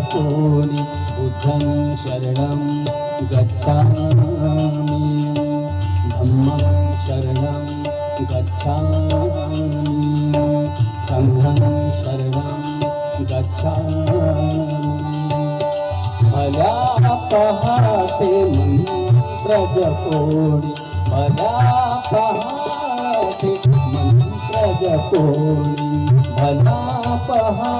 तपोनि बुद्धं शरणं गच्छामि धम्मं शरणं गच्छामि सङ्घं शरणं गच्छामि भलापहाते मन्त्रजपोणि भलापहाते भला भलापहा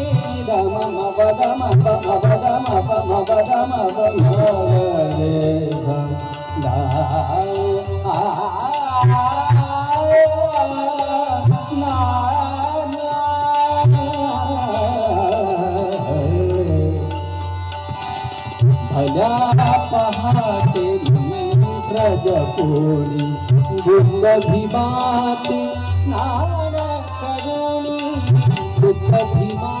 पहाटे ब्रजपुरी दुर्गभिमाति नारकरुणी दुर्गभिमा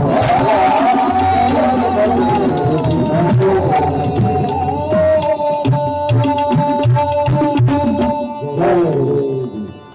Oh,